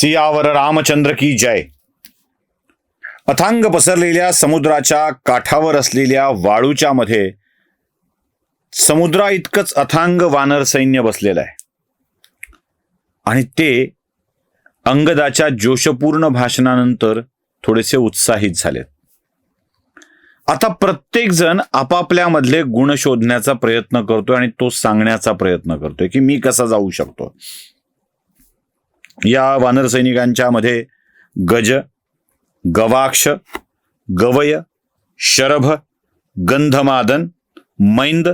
सियावर रामचंद्र की जय. अथांग पसरलेल्या समुद्राच्या काठावर असलेल्या वाळूच्या मध्ये समुद्रा इतकंच अथांग वानर सैन्य बसलेलं आहे. आणि ते अंगदाच्या जोशपूर्ण भाषणानंतर थोडेसे उत्साहित झालेत. आता प्रत्येक जण आपापल्यामधले गुण शोधण्याचा प्रयत्न करतोय आणि तो सांगण्याचा प्रयत्न करतोय की मी कसा जाऊ शकतो? या वानर सैनिकांच्या मध्ये गज गवाक्ष गवय शरभ गंधमादन मैंद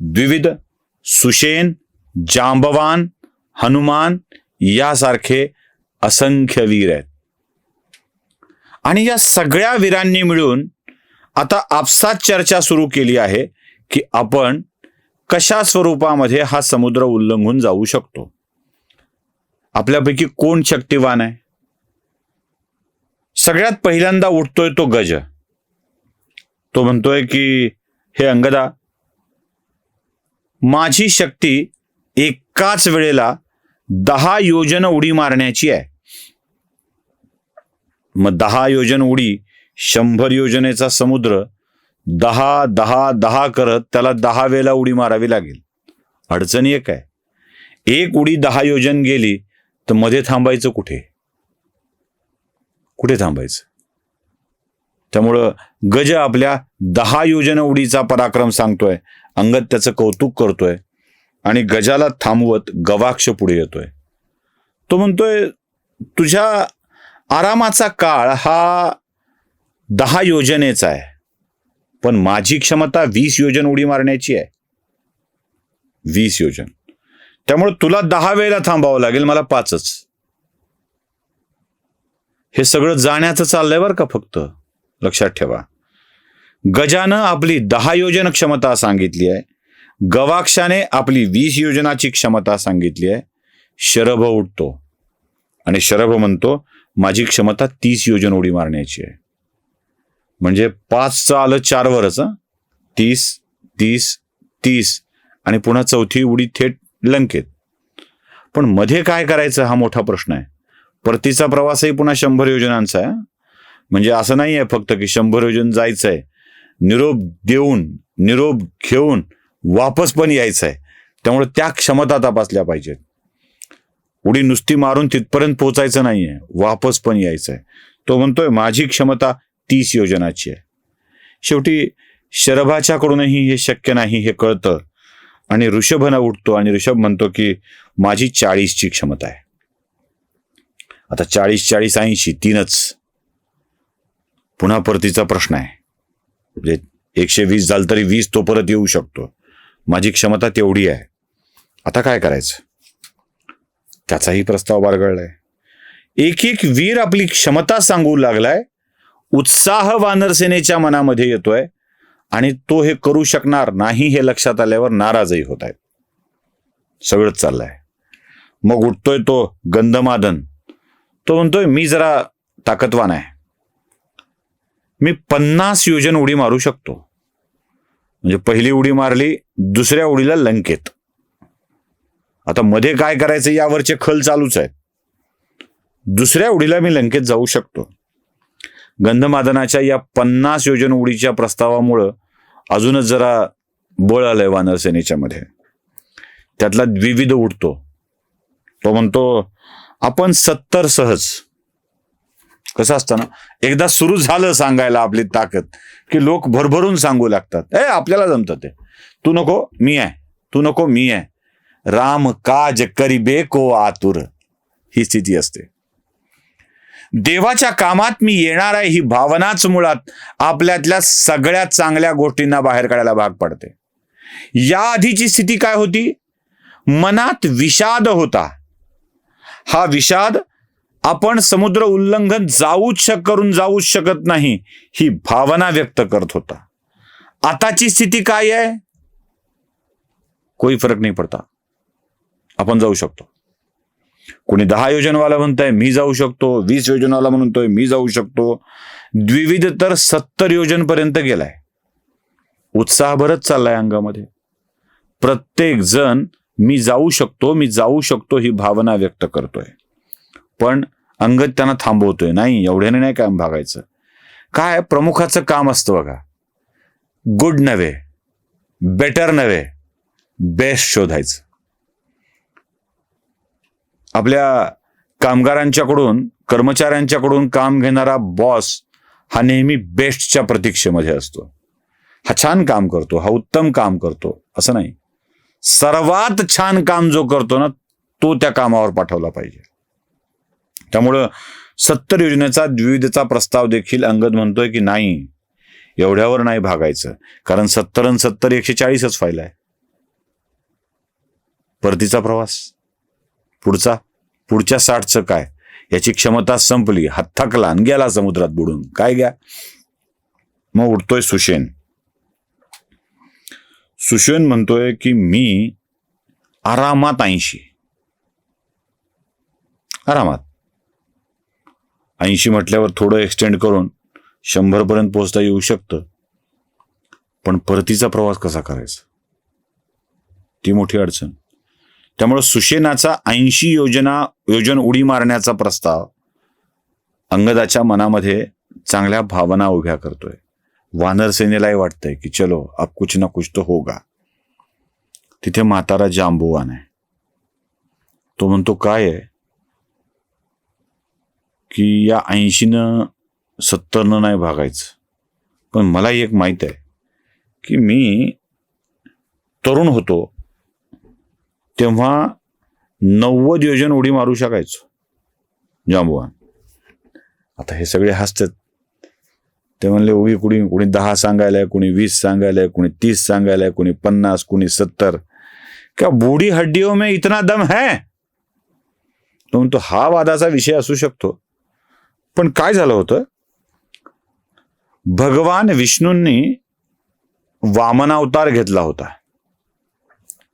द्विविध सुशेन जांबवान हनुमान यासारखे असंख्य वीर आहेत. आणि या सगळ्या वीरांनी मिळून आता आपसात चर्चा सुरू केली आहे की आपण कशा स्वरूपामध्ये हा समुद्र उल्लंघून जाऊ शकतो? आपल्यापैकी कोण शक्तिवान आहे? सगळ्यात पहिल्यांदा उठतोय तो गज. तो म्हणतोय की हे अंगदा माझी शक्ती एकाच वेळेला दहा योजन उडी मारण्याची आहे. मग दहा योजन उडी शंभर योजनेचा समुद्र दहा दहा दहा करत त्याला दहा वेळेला उडी मारावी लागेल. अडचण एक आहे. एक उडी दहा योजन गेली तर मध्ये थांबायचं कुठे? कुठे थांबायचं? त्यामुळं गज आपल्या दहा योजन उडीचा पराक्रम सांगतोय. अंगद त्याचं कौतुक करतोय. आणि गजाला थांबवत गवाक्ष पुढे येतोय. तो म्हणतोय तुझ्या आरामाचा काळ हा दहा योजनेचा आहे. पण माझी क्षमता वीस योजन उडी मारण्याची आहे. वीस योजन. त्यामुळे तुला दहा वेळेला थांबावं लागेल मला पाचच. हे सगळं जाण्याचं चाललंय बरं का फक्त? लक्षात ठेवा. गजानं आपली दहा योजन क्षमता सांगितली आहे. गवाक्षाने आपली वीस योजनाची क्षमता सांगितली आहे. शरभ उठतो. आणि शरभ म्हणतो माझी क्षमता तीस योजन उडी मारण्याची आहे. म्हणजे पाचचं आलं चारवरच तीस तीस तीस. आणि पुन्हा चौथी उडी थेट लंकेत. पण मध्ये काय करायचं हा मोठा प्रश्न आहे. परतीचा प्रवासही पुन्हा शंभर योजनांचा आहे. म्हणजे असं नाही आहे फक्त की शंभर योजन जायचं आहे निरोप देऊन निरोप घेऊन वापस पण यायचं आहे त्यामुळे त्या क्षमता तपासल्या पाहिजेत. उडी नुसती मारून तिथपर्यंत पोचायचं नाहीये वापस पण यायचं आहे तो म्हणतोय माझी क्षमता तीस योजनाची आहे. शेवटी शरभाच्याकडूनही हे शक्य नाही हे कळतं. आणि ऋषभनं उठतो आणि ऋषभ म्हणतो की माझी चाळीसची क्षमता आहे. आता चाळीस चाळीस ऐंशी तीनच. पुन्हा परतीचा प्रश्न आहे. म्हणजे एकशे वीस झालं तरी वीस तो परत येऊ शकतो. माझी क्षमता तेवढी आहे. आता काय करायचं? त्याचाही प्रस्ताव बारगळलाय. एक एक वीर आपली क्षमता सांगू लागलाय. उत्साह वानरसेनेच्या मनामध्ये येतोय. आणि तो हे करू शकणार नाही हे लक्षात आल्यावर नाराजही होत आहेत. सगळंच चाललंय. मग उठतोय तो गंधमादन. तो म्हणतोय मी जरा ताकदवान आहे. मी पन्नास योजन उडी मारू शकतो. म्हणजे पहिली उडी मारली दुसऱ्या उडीला लंकेत. आता मध्ये काय करायचं यावरचे खल चालूच आहेत. दुसऱ्या उडीला मी लंकेत जाऊ शकतो. गंधमादनाच्या या पन्नास योजन उडीच्या प्रस्तावामुळं अजूनच जरा बळ आलंय वानर सेनेच्या मध्ये. त्यातला द्विविध उठतो तो म्हणतो आपण सत्तर सहज. कसं असतं ना एकदा सुरू झालं सांगायला आपली ताकद की लोक भरभरून सांगू लागतात. ए आपल्याला जमतं ते. तू नको मी आहे. तू नको मी आहे. राम काज करिबे को आतुर. ही स्थिती असते. देवाच्या कामात मी येणार आहे ही भावनाच मुळात आपल्यातल्या सगळ्या चांगल्या गोष्टींना बाहेर काढायला भाग पडते. या आधीची स्थिती काय होती? मनात विषाद होता. हा विषाद आपण समुद्र उल्लंघन जाऊच शक करून जाऊच शकत नाही ही भावना व्यक्त करत होता. आताची स्थिती काय आहे? कोई फरक नाही पडता. आपण जाऊ शकतो. कोणी दहा योजनवाला म्हणताय मी जाऊ शकतो. वीस योजनवाला म्हणतोय मी जाऊ शकतो. द्विविध तर सत्तर योजनपर्यंत गेलाय. उत्साह भरत चाललाय अंगामध्ये. प्रत्येक जण मी जाऊ शकतो मी जाऊ शकतो ही भावना व्यक्त करतोय. पण अंग त्यांना थांबवतोय. नाही एवढ्याने नाही काम भागायचं. काय प्रमुखाचं काम असतं बघा. गुड नव्हे बेटर नव्हे बेस्ट शोधायचं. आपल्या कामगारांच्याकडून कर्मचाऱ्यांच्याकडून काम घेणारा बॉस हा नेहमी बेस्टच्या प्रतीक्षेमध्ये असतो. हा छान काम करतो हा उत्तम काम करतो असं नाही. सर्वात छान काम जो करतो ना तो त्या कामावर पाठवला पाहिजे. त्यामुळं सत्तर योजनेचा द्विविधचा प्रस्ताव देखील अंगद म्हणतोय की नाही एवढ्यावर नाही भागायचं. कारण सत्तर आणि सत्तर एकशे चाळीसच फायला आहे. परतीचा प्रवास. पुढचा पुढच्या साठचं काय? याची क्षमता संपली. हात थकला आणि गेला समुद्रात बुडून. काय घ्या? मग उठतोय सुशेन सुशेन म्हणतोय की मी आरामात ऐंशी. आरामात. ऐंशी म्हटल्यावर थोडं एक्सटेंड करून शंभरपर्यंत पोहोचता येऊ शकतं. पण परतीचा प्रवास कसा करायचा? ती मोठी अडचण. त्यामुळे सुशेनाचा ऐंशी योजना योजन उडी मारण्याचा प्रस्ताव अंगदाच्या मनामध्ये चांगल्या भावना उभ्या करतोय. वानर सेनेलाही वाटतंय की चलो अब कुछ ना कुछ तो होगा. तिथे म्हातारा जांबुवान आहे. तो म्हणतो काय आहे? की या ऐंशीनं सत्तरनं नाही भागायचं. पण मला एक माहीत आहे की मी तरुण होतो. तेव्हा नव्वद योजन उडी मारू शकायचो. जांबुवान. आता हे सगळे हसतात. ते म्हणले उगी कुणी कुणी दहा सांगायला कुणी वीस सांगायला कुणी तीस सांगायला कुणी पन्नास कुणी सत्तर. क्या बूढ़ी हड्डियों में इतना दम है? तो हा वादाचा विषय असू शकतो. पण काय झालं होतं? भगवान विष्णूंनी वामनावतार घेतला होता.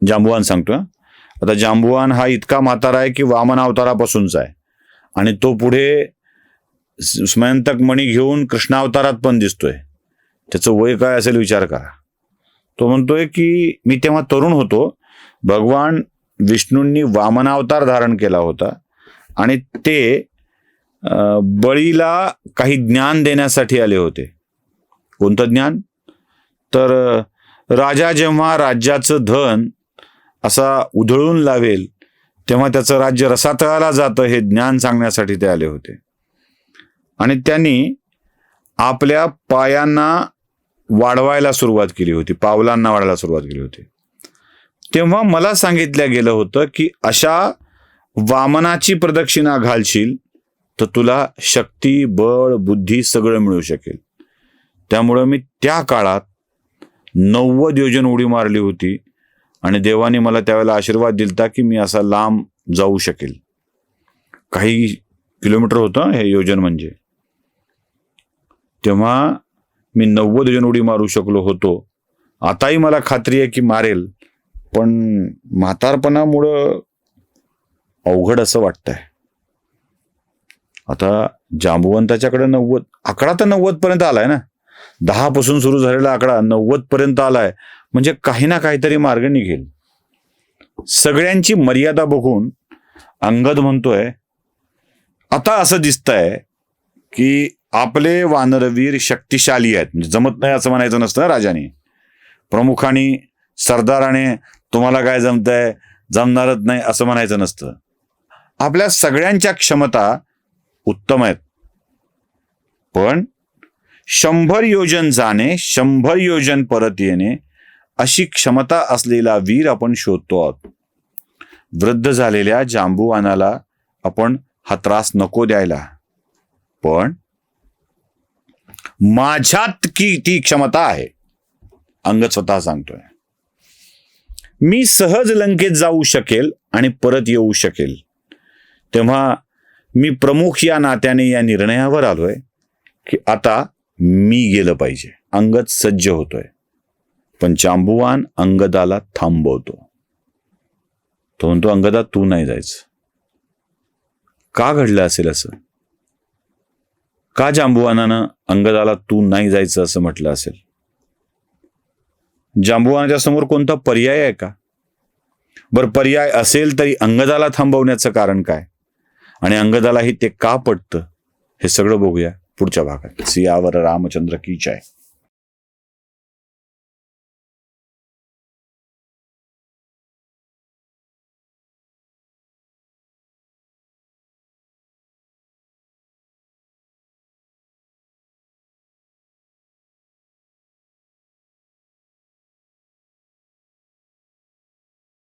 जांबुवान सांगतो आता जांबुवान हा इतका म्हातारा आहे की वामन अवतारापासूनचा आहे. आणि तो पुढे स्मयंतक मणी घेऊन कृष्णावतारात पण दिसतोय. त्याचं वय काय असेल विचार करा. तो म्हणतोय की मी तेव्हा तरुण होतो. भगवान विष्णूंनी वामनावतार धारण केला होता. आणि ते बळीला काही ज्ञान देण्यासाठी आले होते. कोणतं ज्ञान? तर राजा जेव्हा राज्याचं धन असा उधळून लावेल तेव्हा त्याचं राज्य रसातळाला जातं हे ज्ञान सांगण्यासाठी ते आले होते. आणि त्यांनी आपल्या पायांना वाढवायला सुरुवात केली होती पावलांना वाढायला सुरुवात केली होती. तेव्हा मला सांगितलं गेलं होतं की अशा वामनाची प्रदक्षिणा घालशील तर तुला शक्ती बळ बुद्धी सगळं मिळू शकेल. त्यामुळं मी त्या काळात नव्वद योजन उडी मारली होती. आणि देवाने मला त्यावेळेला आशीर्वाद दिलता की मी असा लांब जाऊ शकेल. काही किलोमीटर होतं हे योजन म्हणजे. तेव्हा मी नव्वद जण उडी मारू शकलो होतो. आताही मला खात्री आहे की मारेल पण म्हातारपणामुळं अवघड असं वाटतंय. आता जांबुवंताच्याकडे नव्वद आकडा तर नव्वद पर्यंत आलाय ना? दहा पासून सुरू झालेला आकडा नव्वद पर्यंत आलाय. म्हणजे काही ना काहीतरी मार्ग निघेल. सगळ्यांची मर्यादा बघून अंगद म्हणतोय आता असं दिसतंय की आपले वानरवीर शक्तिशाली आहेत. म्हणजे जमत नाही असं म्हणायचं नसतं राजाने. प्रमुखाने सरदाराने तुम्हाला काय जमतंय जमणारच नाही असं म्हणायचं नसतं. आपल्या सगळ्यांच्या क्षमता उत्तम आहेत. पण शंभर योजन जाणे शंभर योजन परत येणे अशी क्षमता असलेला वीर आपण शोधतो आहोत. वृद्ध झालेल्या जांबुवानाला आपण हा त्रास नको द्यायला. पण माझ्यात की ती क्षमता आहे? अंग स्वतः सांगतोय. मी सहज लंकेत जाऊ शकेल आणि परत येऊ शकेल. तेव्हा मी प्रमुख या नात्याने या निर्णयावर आलोय की आता मी गेलं पाहिजे. अंगत सज्ज होतोय. पण जांबुवान अंगदाला थांबवतो. तो म्हणतो अंगदा तू नाही जायचं. का घडलं असेल असं? का जांबुवानानं अंगदाला तू नाही जायचं असं म्हटलं असेल? जांबुवानाच्या समोर कोणता पर्याय आहे का? बरं पर्याय असेल तरी अंगदाला थांबवण्याचं कारण काय? आणि अंगदालाही ते का पटतं? हे सगळं बघूया पुढच्या भागात. सियावर रामचंद्र की जय.